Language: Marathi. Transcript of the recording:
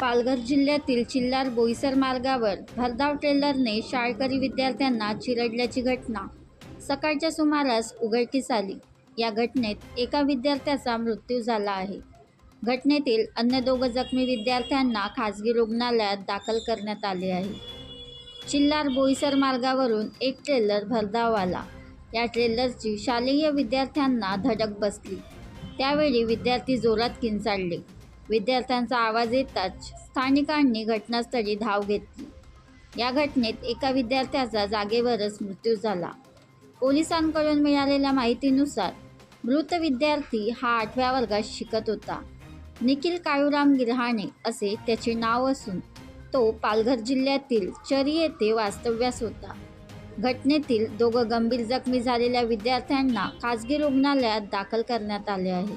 पालघर जिल्ह्यातील चिल्लार बोईसर मार्गावर भरधाव ट्रेलरने शाळकरी विद्यार्थ्यांना चिरडल्याची घटना. सकाळच्या सुमारास उघडकीस आली. या घटनेत एका विद्यार्थ्याचा मृत्यू झाला आहे. घटनेतील अन्य दोघं जखमी विद्यार्थ्यांना खाजगी रुग्णालयात दाखल करण्यात आले आहे. चिल्लार बोईसर मार्गावरून एक ट्रेलर भरधाव आला. या ट्रेलरची शालेय विद्यार्थ्यांना धडक बसली. त्यावेळी विद्यार्थी जोरात किंचाळले. विद्यार्थ्यांचा आवाज येताच स्थानिकांनी घटनास्थळी धाव घेतली. या घटनेत एका विद्यार्थ्याचा जागेवरच मृत्यू झाला. पोलिसांकडून मिळालेल्या माहितीनुसार मृत विद्यार्थी हा आठव्या वर्गात शिकत होता. निखिल काळूराम गिरहाणे असे त्याचे नाव असून तो पालघर जिल्ह्यातील चरी येथे वास्तव्यास होता. घटनेतील दोघं गंभीर जखमी झालेल्या विद्यार्थ्यांना खासगी रुग्णालयात दाखल करण्यात आले आहे.